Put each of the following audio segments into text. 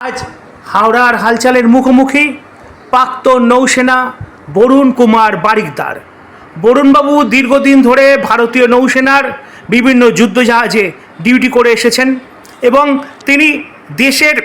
আজ হাওড়ার হালচালের মুখোমুখি প্রাক্তন নৌসেনা বরুণ কুমার বারিকদার। বরুণবাবু দীর্ঘদিন ধরে ভারতীয় নৌসেনার বিভিন্ন যুদ্ধজাহাজে ডিউটি করে এসেছেন এবং তিনি দেশের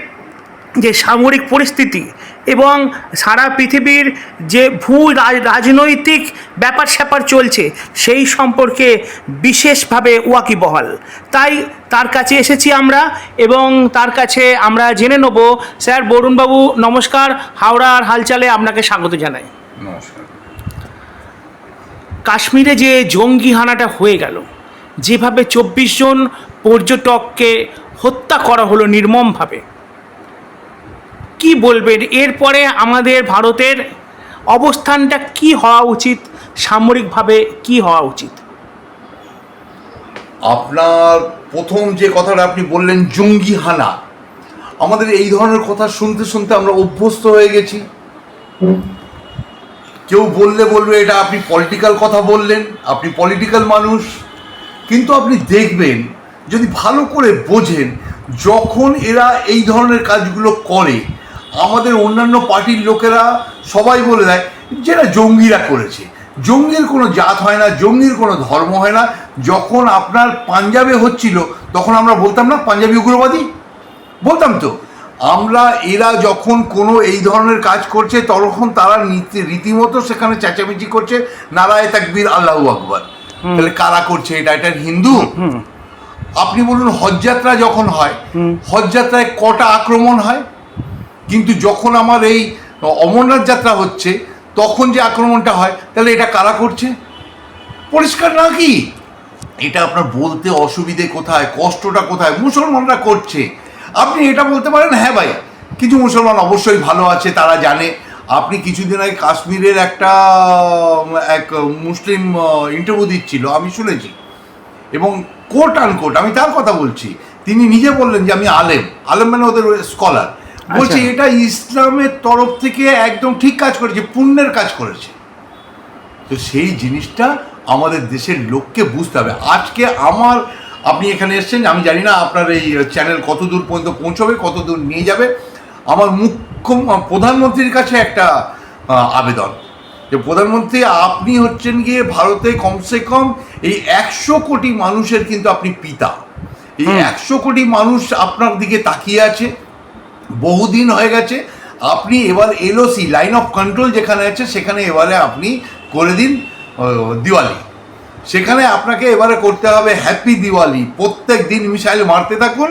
যে সামরিক পরিস্থিতি এবং সারা পৃথিবীর যে ভূ রাজ- রাজনৈতিক ব্যাপার স্যাপার চলছে সেই সম্পর্কে বিশেষভাবে ওয়াকিবহাল। তাই তার কাছে এসেছি আমরা এবং তার কাছে আমরা জেনে নেব স্যার বরুণবাবু নমস্কার হাওড়ার হালচালে আপনাকে স্বাগত জানাই। নমস্কার। কাশ্মীরে যে জঙ্গি হানাটা হয়ে গেল যেভাবে চব্বিশ জন পর্যটককে হত্যা করা হলো নির্মমভাবে কি বলবেন? এরপরে আমাদের ভারতের অবস্থানটা কি হওয়া উচিত? সামরিকভাবে কি হওয়া উচিত? আপনার প্রথম যে কথাটা আপনি বললেন, জঙ্গি হানা, আমাদের এই ধরনের কথা শুনতে শুনতে আমরা অভ্যস্ত হয়ে গেছি। কেউ বললে বলবে, এটা আপনি পলিটিক্যাল কথা বললেন, আপনি পলিটিক্যাল মানুষ। কিন্তু আপনি দেখবেন, যদি ভালো করে বোঝেন, যখন এরা এই ধরনের কাজগুলো করে আমাদের অন্যান্য পার্টির লোকেরা সবাই বলে দেয় যেটা জঙ্গিরা করেছে। জঙ্গির কোনো জাত হয় না জঙ্গির কোনো ধর্ম হয় না। যখন আপনার পাঞ্জাবে হচ্ছিল তখন আমরা বলতাম না পাঞ্জাবি উগ্রবাদী? বলতাম তো। আমরা এরা যখন কোনো এই ধরনের কাজ করছে তখন তারা নীতি- রীতিমতো সেখানে চেঁচামেচি করছে নারায় তাকবীর আল্লাহু আকবর। তাহলে কারা করছে এটা? এটা হিন্দু? আপনি বলুন হজযাত্রা যখন হয় হজযাত্রায় কটা আক্রমণ হয়? কিন্তু যখন আমার এই অমরনাথ যাত্রা হচ্ছে, তখন যে আক্রমণটা হয়, তাহলে এটা কারা করছে? পরিষ্কার না কি? এটা আপনার বলতে অসুবিধে কোথায়? কষ্টটা কোথায়? মুসলমানরা করছে। আপনি এটা বলতে পারেন? হ্যাঁ ভাই, কিছু মুসলমান অবশ্যই ভালো আছে, তারা জানে। আপনি কিছুদিন আগে কাশ্মীরের একটা এক মুসলিম ইন্টারভিউ দিচ্ছিল, আমি শুনেছি। এবং কোট আনকোট আমি তার কথা বলছি। তিনি নিজে বললেন যে আমি আলেম। আলেম মানে ওদের স্কলার বলছে আচ্ছা। এটা ইসলামের তরফ থেকে একদম ঠিক কাজ করেছে পুণ্যের কাজ করেছে। তো সেই জিনিসটা আমাদের দেশের লোককে বুঝতে হবে। আজকে আমার আপনি এখানে এসেছেন আমি জানি না আপনার এই চ্যানেল কত দূর পর্যন্ত পৌঁছবে কত দূর নিয়ে যাবে। আমার মুখ্য প্রধানমন্ত্রীর কাছে একটা আবেদন। যে প্রধানমন্ত্রী আপনি হচ্ছেন গিয়ে ভারতে কমসে কম এই একশো কোটি মানুষের কিন্তু আপনি পিতা। এই একশো কোটি মানুষ আপনার দিকে তাকিয়ে আছে। বহুদিন হয়ে গেছে, আপনি এবার এলওসি লাইন অফ কন্ট্রোল যেখানে আছে, সেখানে এবারে আপনি করে দিন দিওয়ালি। সেখানে আপনাকে এবারে করতে হবে হ্যাপি দিওয়ালি। প্রত্যেক দিন মিসাইল মারতে থাকুন,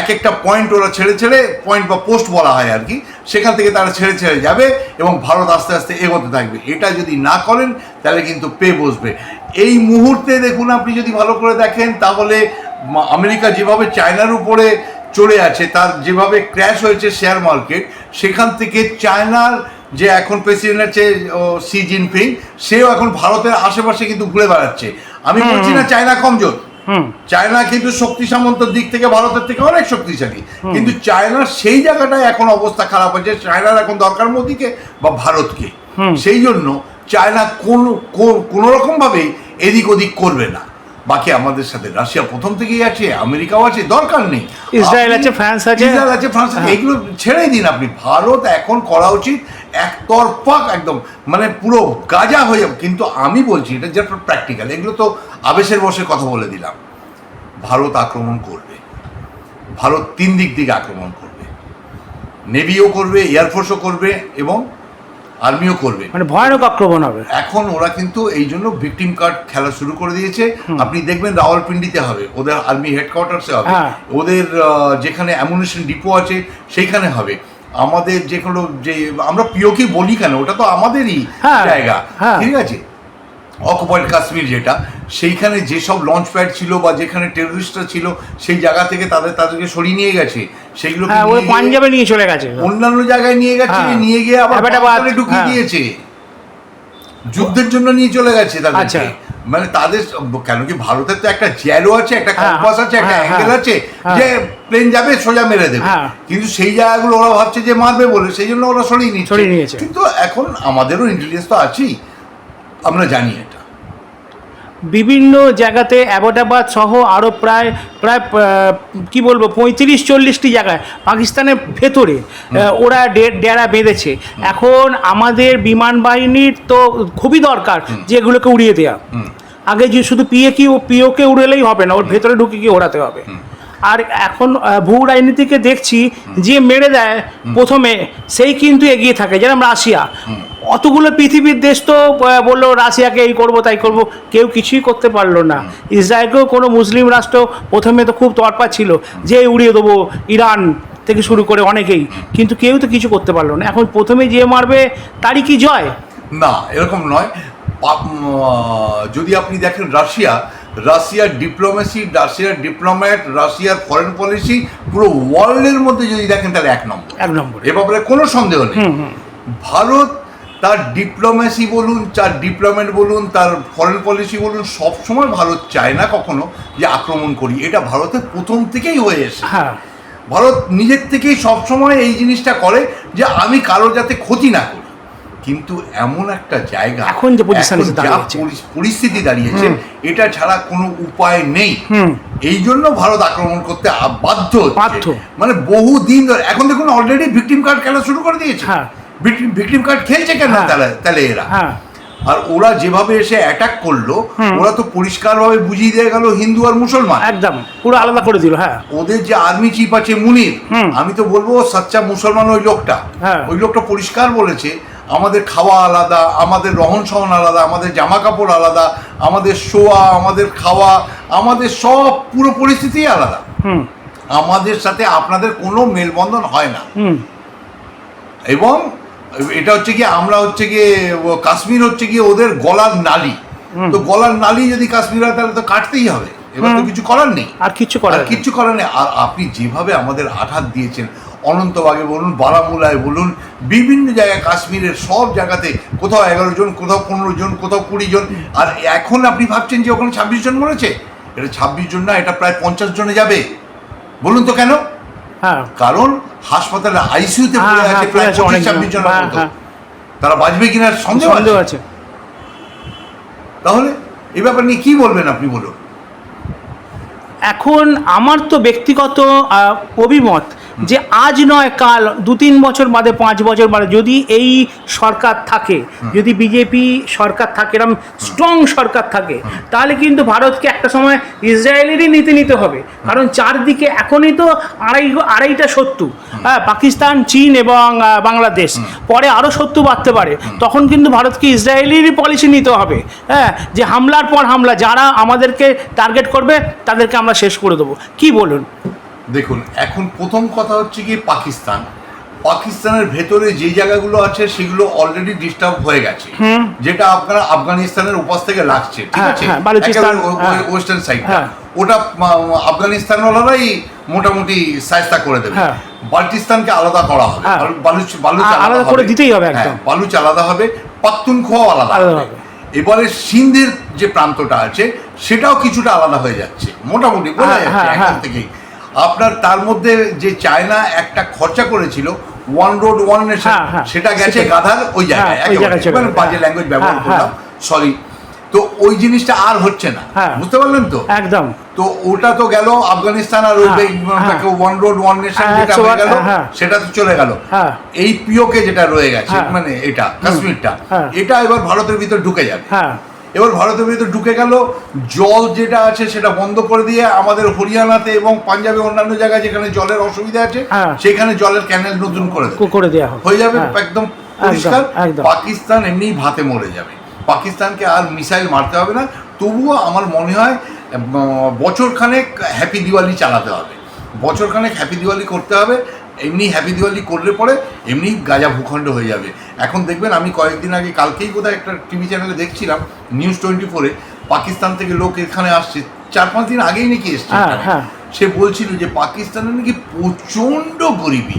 এক একটা পয়েন্ট ওরা ছেড়ে ছেড়ে পয়েন্ট বা পোস্ট বলা হয় আর কি, সেখান থেকে তারা ছেড়ে ছেড়ে যাবে এবং ভারত আস্তে আস্তে এগোতে থাকবে। এটা যদি না করেন, তাহলে কিন্তু পে বসবে। এই মুহূর্তে দেখুন, আপনি যদি ভালো করে দেখেন, তাহলে আমেরিকা যেভাবে চায়নার উপরে চলে আছে তার যেভাবে ক্র্যাশ হয়েছে শেয়ার মার্কেট সেখান থেকে চায়নার যে এখন প্রেসিডেন্ট আছে সি জিনপিং সেও এখন ভারতের আশেপাশে কিন্তু ঘুরে বেড়াচ্ছে। আমি বলছি না চায়না কমজোর চায়না কিন্তু শক্তি সামন্তর দিক থেকে ভারতের থেকে অনেক শক্তিশালী। কিন্তু চায়নার সেই জায়গাটায় এখন অবস্থা খারাপ হয়েছে চায়নার এখন দরকার মোদিকে বা ভারতকে। সেই জন্য চায়না কোন কোন- কোনো রকম ভাবে এদিক ওদিক করবে না। বাকি আমাদের সাথে রাশিয়া প্রথম থেকেই আছে আমেরিকাও আছে দরকার নেই। ইসরায়েল আছে, ফ্রান্স আছে। ইসরায়েল আছে ফ্রান্স আছে হ্যাঁ। এগুলো ছেড়ে দিন আপনি। ভারত এখন করা উচিত একতরফা একদম মানে পুরো গাজা হয়ে যাবে। কিন্তু আমি বলছি এটা যেটা প্র্যাকটিক্যাল এগুলো তো আবেশের বসে কথা বলে দিলাম। ভারত আক্রমণ করবে। ভারত তিন দিক থেকে আক্রমণ করবে। নেভিও করবে এয়ারফোর্সও করবে এবং আর্মিও করবে। মানে ভয়ানক আক্রমণ হবে। এখন ওরা কিন্তু এই জন্য ভিকটিম কার্ড খেলা শুরু করে দিয়েছে। আপনি দেখবেন রাওয়ালপিন্ডিতে হবে। ওদের আর্মি হেডকোয়ার্টার্সে হবে। হ্যাঁ। ওদের যেখানে অ্যামুনেশন ডিপো আছে সেইখানে হবে। আমাদের যে কোনো যে আমরা পিওকে বলি কেন? ওটা তো আমাদেরই হ্যাঁ, জায়গা। হ্যাঁ। ঠিক আছে? অকুপাইড কাশ্মীর যেটা সেইখানে যেসব লঞ্চ প্যাড ছিল বা যেখানে টেররিস্টরা ছিল সেই জায়গা থেকে তাদের তাদেরকে সরিয়ে নিয়ে গেছে। সেগুলো হ্যাঁ ওই পাঞ্জাবে নিয়ে চলে গেছে অন্যান্য জায়গায় নিয়ে গেছে হ্যাঁ। নিয়ে গিয়ে আবার ঢুকিয়ে হ্যাঁ। দিয়েছে যুদ্ধের জন্য নিয়ে চলে গেছে তাদেরকে আচ্ছা। মানে তাদের কেন কি ভারতের তো একটা জ্যালো আছে একটা কম্পাস আছে একটা অ্যাঙ্গেল আছে। যে প্লেন যাবে সোজা মেরে দেবে। কিন্তু সেই জায়গাগুলো ওরা ভাবছে যে মারবে বলে সেই জন্য ওরা সরিয়ে নিচ্ছে নিয়েছে। কিন্তু এখন আমাদেরও ইন্টেলিজেন্স তো আছেই আমরা জানি বিভিন্ন জায়গাতে অ্যাবোটাবাদ সহ আরও প্রায় প্রায় কি বলব পঁয়ত্রিশ চল্লিশটি জায়গায় পাকিস্তানের ভেতরে ওরা ডেরা বেঁধেছে। এখন আমাদের বিমান বাহিনীর তো খুবই দরকার যে এগুলোকে উড়িয়ে দেওয়া আগে যে শুধু পিএ কি পিওকে উড়েলেই হবে না ওর ভেতরে ঢুকে কি ওড়াতে হবে। আর এখন ভূ রাজনীতিকে দেখছি যে মেরে দেয় প্রথমে সেই কিন্তু এগিয়ে থাকে যেরকম রাশিয়া। অতগুলো পৃথিবীর দেশ তো বলল রাশিয়াকে এই করব তাই করব। কেউ কিছুই করতে পারল না। ইসরায়েলকেও কোনো মুসলিম রাষ্ট্র প্রথমে তো খুব তরপা ছিল যে উড়িয়ে দেবো ইরান থেকে শুরু করে অনেকেই। কিন্তু কেউ তো কিছু করতে পারল না। এখন প্রথমে যে মারবে তারই কি জয়? না এরকম নয়। যদি আপনি দেখেন রাশিয়া রাশিয়ার ডিপ্লোমেসি রাশিয়ার ডিপ্লোম্যাট রাশিয়ার ফরেন পলিসি পুরো ওয়ার্ল্ডের মধ্যে যদি দেখেন তাহলে এক নম্বর। এক নম্বর। এ ব্যাপারে কোনো সন্দেহ নেই। ভারত তার ডিপ্লোমেসি বলুন তার ডিপ্লোমেট বলুন তার ফরেন পলিসি বলুন সবসময় ভারত চায় না কখনো যে আক্রমণ করি। এটা ভারতের প্রথম থেকেই হয়ে এসে হ্যাঁ। ভারত নিজের থেকেই সবসময় এই জিনিসটা করে যে আমি কারও যাতে ক্ষতি না করি। কিন্তু এমন একটা জায়গা এখন যে পরিস্থিতি দাঁড়িয়েছে এটা ছাড়া কোনো উপায় নেই। এই জন্য ভারত আক্রমণ করতে বাধ্য মানে বহু দিন ধরে এখন দেখুন অলরেডি ভিকটিম কার্ড খেলা শুরু করে দিয়েছে। হ্যাঁ। ভিকটিম কার্ড খেলছে কেন? হ্যাঁ। তাহলে তাহলে এরা। হ্যাঁ। আর ওরা যেভাবে এসে অ্যাটাক করল ওরা তো পরিষ্কারভাবে বুঝিয়ে দিয়ে গেল হিন্দু আর মুসলমান। একদম। পুরো আলাদা করে দিল হ্যাঁ। ওদের যে আর্মি চিফ আছে মুনির আমি তো বলব সাচ্চা মুসলমান ওই লোকটা। হ্যাঁ। ওই লোকটা পরিষ্কার বলেছে আমাদের খাওয়া আলাদা আমাদের রহন সহন আলাদা আমাদের জামা কাপড় আলাদা আমাদের শোয়া আমাদের খাওয়া আমাদের সব পুরো পরিস্থিতি আলাদা। আমাদের সাথে আপনাদের কোনো মেলবন্ধন হয় না। এবং এটা হচ্ছে কি আমরা হচ্ছে গিয়ে কাশ্মীর হচ্ছে গিয়ে ওদের গলার নালি। তো গলার নালি যদি কাশ্মীর হয় তাহলে তো কাটতেই হবে। এবার তো কিছু করার নেই। আর আর করার। কিচ্ছু করার নেই। আর আপনি যেভাবে আমাদের আঘাত দিয়েছেন অনন্তবাগে বলুন বারামুলায় বলুন বিভিন্ন জায়গায় কাশ্মীরের সব জায়গাতে কোথাও এগারো জন কোথাও পনেরো জন কোথাও কুড়ি জন আর এখন আপনি ভাবছেন যে ওখানে ছাব্বিশ জন মরেছে? এটা ছাব্বিশ জন না এটা প্রায় পঞ্চাশ জনে যাবে। বলুন তো কেন? হ্যাঁ। কারণ হাসপাতালে আইসিইউতে হ্যাঁ, পড়ে হ্যাঁ, আছে পড়ে প্রায় পঁচিশ ছাব্বিশ জনের হ্যাঁ, হ্যাঁ। তারা বাঁচবে কিনা সন্দেহ আছে। তাহলে এই ব্যাপার নিয়ে কি বলবেন আপনি বলুন? এখন আমার তো ব্যক্তিগত আহ, অভিমত যে আজ নয়, কাল দু তিন বছর বাদে, পাঁচ বছর বাদে, যদি এই সরকার থাকে, যদি বিজেপি সরকার থাকে এরকম স্ট্রং সরকার থাকে, তাহলে কিন্তু ভারতকে একটা সময় ইসরায়েলেরই নীতি নিতে হবে। কারণ চারদিকে এখনই তো আড়াই, আড়াইটা শত্রু হ্যাঁ পাকিস্তান, চীন এবং বাংলাদেশ। পরে আরও শত্রু বাড়তে পারে। তখন কিন্তু ভারতকে ইসরায়েলেরই পলিসি নিতে হবে হ্যাঁ যে হামলার পর হামলা, যারা আমাদেরকে টার্গেট করবে, তাদেরকে আমরা শেষ করে দেবো। কি বলুন? দেখুন এখন প্রথম কথা হচ্ছে কি পাকিস্তান পাকিস্তানের ভেতরে যে জায়গাগুলো আছে সেগুলো অলরেডি ডিস্টার্ব হয়ে গেছে যেটা আপনারা আফগানিস্তানের উপাস থেকে লাগছে ঠিক হ্যাঁ, আছে হ্যাঁ, হ্যাঁ। ওয়েস্টার্ন সাইড হ্যাঁ। ওটা আফগানিস্তানওয়ালারাই মোটামুটি সাইস্তা করে দেবে। বাল্টিস্তানকে আলাদা করা হবে। বালুচ বালুচ আলাদা করে দিতেই হবে একদম। বালুচ আলাদা হবে পাখতুনখোয়া আলাদা হবে। এবারে সিন্ধের যে প্রান্তটা আছে সেটাও কিছুটা আলাদা হয়ে যাচ্ছে মোটামুটি বোঝা হ্যাঁ, যাচ্ছে এখন। থেকেই আপনার তার মধ্যে যে চায়না একটা খরচা করেছিল ওয়ান রোড ওয়ান নেশন হ্যাঁ, হ্যাঁ। সেটা গেছে গাধার ওই জায়গায় হ্যাঁ। জায়গায় মানে বাজে হ্যাঁ। ল্যাঙ্গুয়েজ ব্যবহার হ্যাঁ, করলাম সরি তো ওই জিনিসটা আর হচ্ছে না হ্যাঁ। বুঝতে পারলেন তো একদম তো ওটা তো গেল আফগানিস্তান আর ওই হ্যাঁ, হ্যাঁ। ওয়ান রোড ওয়ান নেশন হ্যাঁ, যেটা হয়ে গেল হ্যাঁ। সেটা তো চলে গেল হ্যাঁ। এই পিওকে যেটা রয়ে গেছে হ্যাঁ। মানে এটা কাশ্মীরটা হ্যাঁ। এটা এবার ভারতের ভিতর ঢুকে যাবে হ্যাঁ এবার ভারতের ভিতরে ঢুকে গেল। জল যেটা আছে সেটা বন্ধ করে দিয়ে আমাদের হরিয়ানাতে এবং পাঞ্জাবে অন্যান্য জায়গায় যেখানে জলের অসুবিধা আছে হ্যাঁ। সেখানে জলের ক্যানেল নতুন করে করে দেওয়া হয়ে যাবে হ্যাঁ। একদম পরিষ্কার। পাকিস্তান এমনি ভাতে মরে যাবে। পাকিস্তানকে আর মিসাইল মারতে হবে না। তবুও আমার মনে হয় বছরখানেক হ্যাপি দিওয়ালি চালাতে হবে। বছরখানেক হ্যাপি দিওয়ালি করতে হবে। এমনি হ্যাপি দিওয়ালি করলে পরে এমনি গাজা ভূখণ্ড হয়ে যাবে এখন দেখবেন আমি কয়েকদিন আগে কালকেই বোধহয় একটা টিভি চ্যানেলে দেখছিলাম নিউজ টোয়েন্টি ফোরে পাকিস্তান থেকে লোক এখানে আসছে চার পাঁচ দিন আগেই নাকি এসছে হ্যাঁ। হ্যাঁ। সে বলছিল যে পাকিস্তানে নাকি প্রচণ্ড গরিবী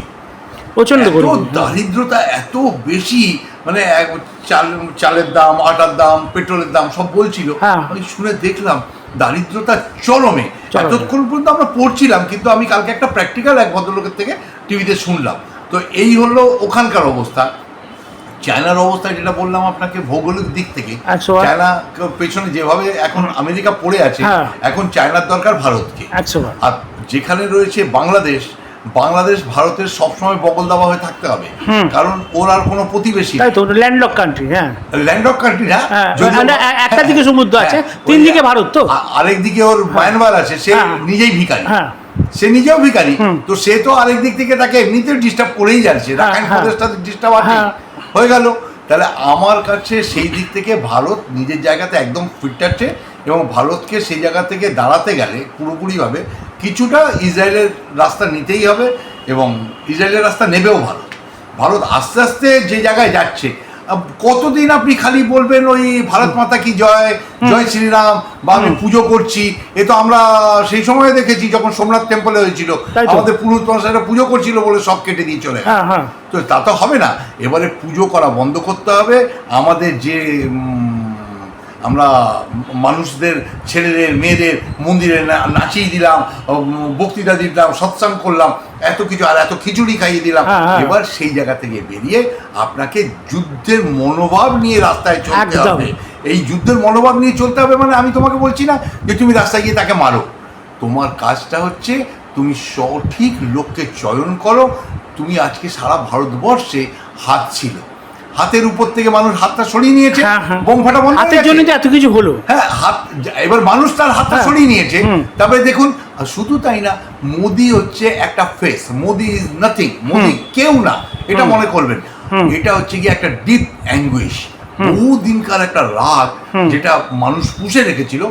প্রচণ্ড এত গরিব দারিদ্রতা এত বেশি মানে চাল চালের দাম আটার দাম পেট্রোলের দাম সব বলছিল হ্যাঁ। আমি শুনে দেখলাম দারিদ্রতা চরমে। এতক্ষণ পর্যন্ত আমরা পড়ছিলাম কিন্তু আমি কালকে একটা প্র্যাকটিক্যাল এক ভদ্রলোকের থেকে টিভিতে শুনলাম। তো এই হলো ওখানকার অবস্থা। চায়নার অবস্থা যেটা বললাম আপনাকে ভৌগোলিক দিক থেকে চায়না পেছনে যেভাবে এখন আমেরিকা পড়ে আছে হ্যাঁ। এখন চায়নার দরকার ভারতকে। আর যেখানে রয়েছে বাংলাদেশ বাংলাদেশ ভারতের সবসময় বগল দাবা হয়ে থাকতে হবে। কারণ ওর আর কোনো প্রতিবেশী তাই তো ল্যান্ডলক কান্ট্রি হ্যাঁ। ল্যান্ড অফ কান্ট্রি না? হ্যাঁ, মানে একটা দিকে সমুদ্র আছে, হ্যাঁ, তিন দিকে ভারত তো। আরেক দিকে ওর মায়ানমার আছে সে হ্যাঁ। নিজেই হ্যাঁ। সে নিজেও ভিখারি। তো সে তো আরেক দিক থেকে তাকে এমনিতেও ডিস্টার্ব করেই যাচ্ছে। রাখাইন হ্যাঁ। প্রদেশটা ডিস্টার্ব আছে হ্যাঁ। হয়ে গেল। তাহলে আমার কাছে সেই দিক থেকে ভারত নিজের জায়গাতে একদম ফিট আছে এবং ভারতকে সেই জায়গা থেকে দাঁড়াতে গেলে পুরোপুরিভাবে কিছুটা ইসরায়েলের রাস্তা নিতেই হবে এবং ইসরায়েলের রাস্তা নেবেও ভারত। ভারত আস্তে আস্তে যে জায়গায় যাচ্ছে কতদিন আপনি খালি বলবেন ওই ভারত মাতা কি জয় জয় শ্রীরাম বা আমি পুজো করছি এ তো আমরা সেই সময় দেখেছি যখন সোমনাথ টেম্পলে হয়েছিল। আমাদের পুরুষ মশাইরা পুজো করছিল বলে সব কেটে দিয়ে চলে হ্যাঁ হ্যাঁ। তো তা তো হবে না। এবারে পুজো করা বন্ধ করতে হবে। আমাদের যে আমরা মানুষদের ছেলেদের মেয়েদের মন্দিরে নাচিয়ে দিলাম বক্তৃতা দিলাম সৎসাং করলাম এত কিছু আর এত খিচুড়ি খাইয়ে দিলাম। হ্যাঁ, হ্যাঁ। এবার সেই জায়গা থেকে বেরিয়ে আপনাকে যুদ্ধের মনোভাব নিয়ে রাস্তায় চলতে হবে। এই যুদ্ধের মনোভাব নিয়ে চলতে হবে মানে আমি তোমাকে বলছি না যে তুমি রাস্তায় গিয়ে তাকে মারো। তোমার কাজটা হচ্ছে তুমি সঠিক লোককে চয়ন করো। তুমি আজকে সারা ভারতবর্ষে হাত ছিল। হাতের উপর থেকে মানুষ হাতটা সরিয়ে নিয়েছে। হ্যাঁ, হ্যাঁ। বোম ফাটা বন্ধ হাতের জন্য তো এত কিছু হলো। হ্যাঁ হাত এবার মানুষ তার হাতটা হ্যাঁ। সরিয়ে নিয়েছে। তারপরে দেখুন শুধু তাই না মোদি হচ্ছে একটা face Modi is nothing Modi কেউ না এটা মনে করবেন। এটা হচ্ছে কি একটা ডিপ অ্যাঙ্গুইশ বহু দিনকার একটা রাগ যেটা মানুষ পুষে রেখেছিল।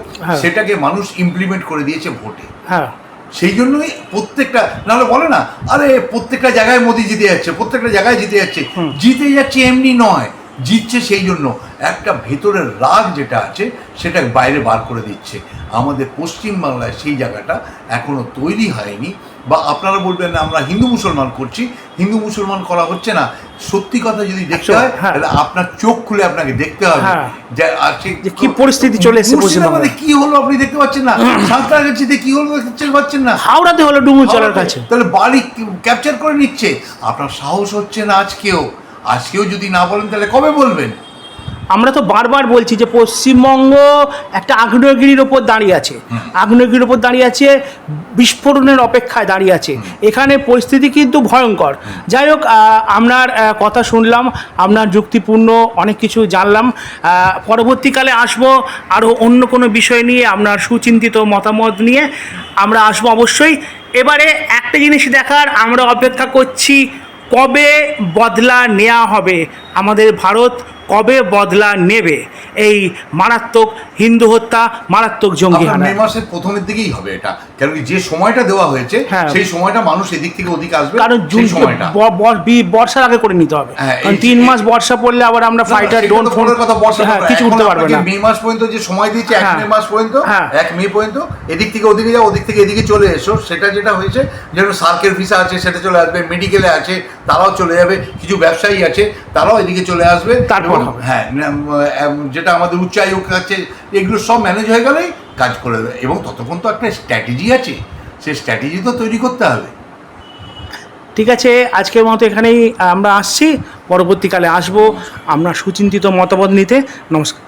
সেটাকে মানুষ ইমপ্লিমেন্ট করে দিয়েছে ভোটে। হ্যাঁ। সেই জন্যই প্রত্যেকটা নাহলে বলে না আরে প্রত্যেকটা জায়গায় মোদি জিতে যাচ্ছে প্রত্যেকটা জায়গায় জিতে যাচ্ছে। জিতে যাচ্ছে এমনি নয় জিতছে সেই জন্য। একটা ভেতরের রাগ যেটা আছে সেটা বাইরে বার করে দিচ্ছে। আমাদের পশ্চিমবাংলায় সেই জায়গাটা এখনও তৈরি হয়নি। বা আপনারা বলবেন আমরা হিন্দু মুসলমান করছি। হিন্দু মুসলমান করা হচ্ছে না। সত্যি কথা যদি দেখতে হয় হ্যাঁ। তাহলে আপনার চোখ খুলে আপনাকে দেখতে হবে। হ্যাঁ। যে আছে কি পরিস্থিতি চলে এসেছে মুর্শিদাবাদে কি হলো আপনি দেখতে পাচ্ছেন না। সাঁতরাগাছিতে কি হলো দেখতে পাচ্ছেন না। হাওড়াতে হলো ডুমুর চলার কাছে। তাহলে বাড়ি ক্যাপচার করে নিচ্ছে। আপনার সাহস হচ্ছে না আজকেও। আজকেও যদি না বলেন তাহলে কবে বলবেন? আমরা তো বারবার বলছি যে পশ্চিমবঙ্গ একটা আগ্নেয়গিরির ওপর দাঁড়িয়ে আছে। আগ্নেয়গিরির ওপর দাঁড়িয়ে আছে, বিস্ফোরণের অপেক্ষায় দাঁড়িয়ে আছে। এখানে পরিস্থিতি কিন্তু ভয়ঙ্কর। যাই হোক আপনার কথা শুনলাম, আপনার যুক্তিপূর্ণ অনেক কিছু জানলাম। পরবর্তীকালে আসব আরও অন্য কোনো বিষয় নিয়ে, আপনার সুচিন্তিত মতামত নিয়ে। আমরা আসব অবশ্যই। এবারে একটা জিনিস দেখার, আমরা অপেক্ষা করছি, কবে বদলা নেওয়া হবে আমাদের ভারত কবে বদলা নেবে? এই মারাত্মক হিন্দু হত্যা মারাত্মক জঙ্গি হানা মে মাসের প্রথমের দিকেই হবে এটা। কারণ যে সময়টা দেওয়া হয়েছে হ্যাঁ। সেই সময়টা মানুষ এদিক থেকে ওদিকে আসবে কারণ জুন সময়টা। বর্ষার আগে করে নিতে হবে। হ্যাঁ, কারণ তিন মাস বর্ষা পড়লে আবার আমরা ফাইটার সেটা ডোন ফোন কথা বর্ষা হ্যাঁ কিছু উঠতে পারবে না। মে মাস পর্যন্ত যে সময় দিয়েছে এক। মে মাস পর্যন্ত। এক মে পর্যন্ত এদিক থেকে ওদিকে যাও ওদিক থেকে এদিকে চলে এসো। সেটা যেটা হয়েছে যেন সার্কেল ভিসা আছে সেটা চলে আসবে মেডিকেলে আছে তারাও চলে যাবে কিছু ব্যবসায়ী আছে তারাও এদিকে চলে আসবে তারপর। হ্যাঁ যেটা আমাদের উচ্চায়োগ আছে এগুলো সব ম্যানেজ হয়ে গেলেই কাজ করে দেবে। এবং ততক্ষণ তো একটা স্ট্র্যাটেজি আছে সেই স্ট্র্যাটেজি তো তৈরি করতে হবে। ঠিক আছে আজকের মতো এখানেই আমরা আসছি। পরবর্তীকালে আসব। আমরা সুচিন্তিত মতামত নিতে। নমস্কার।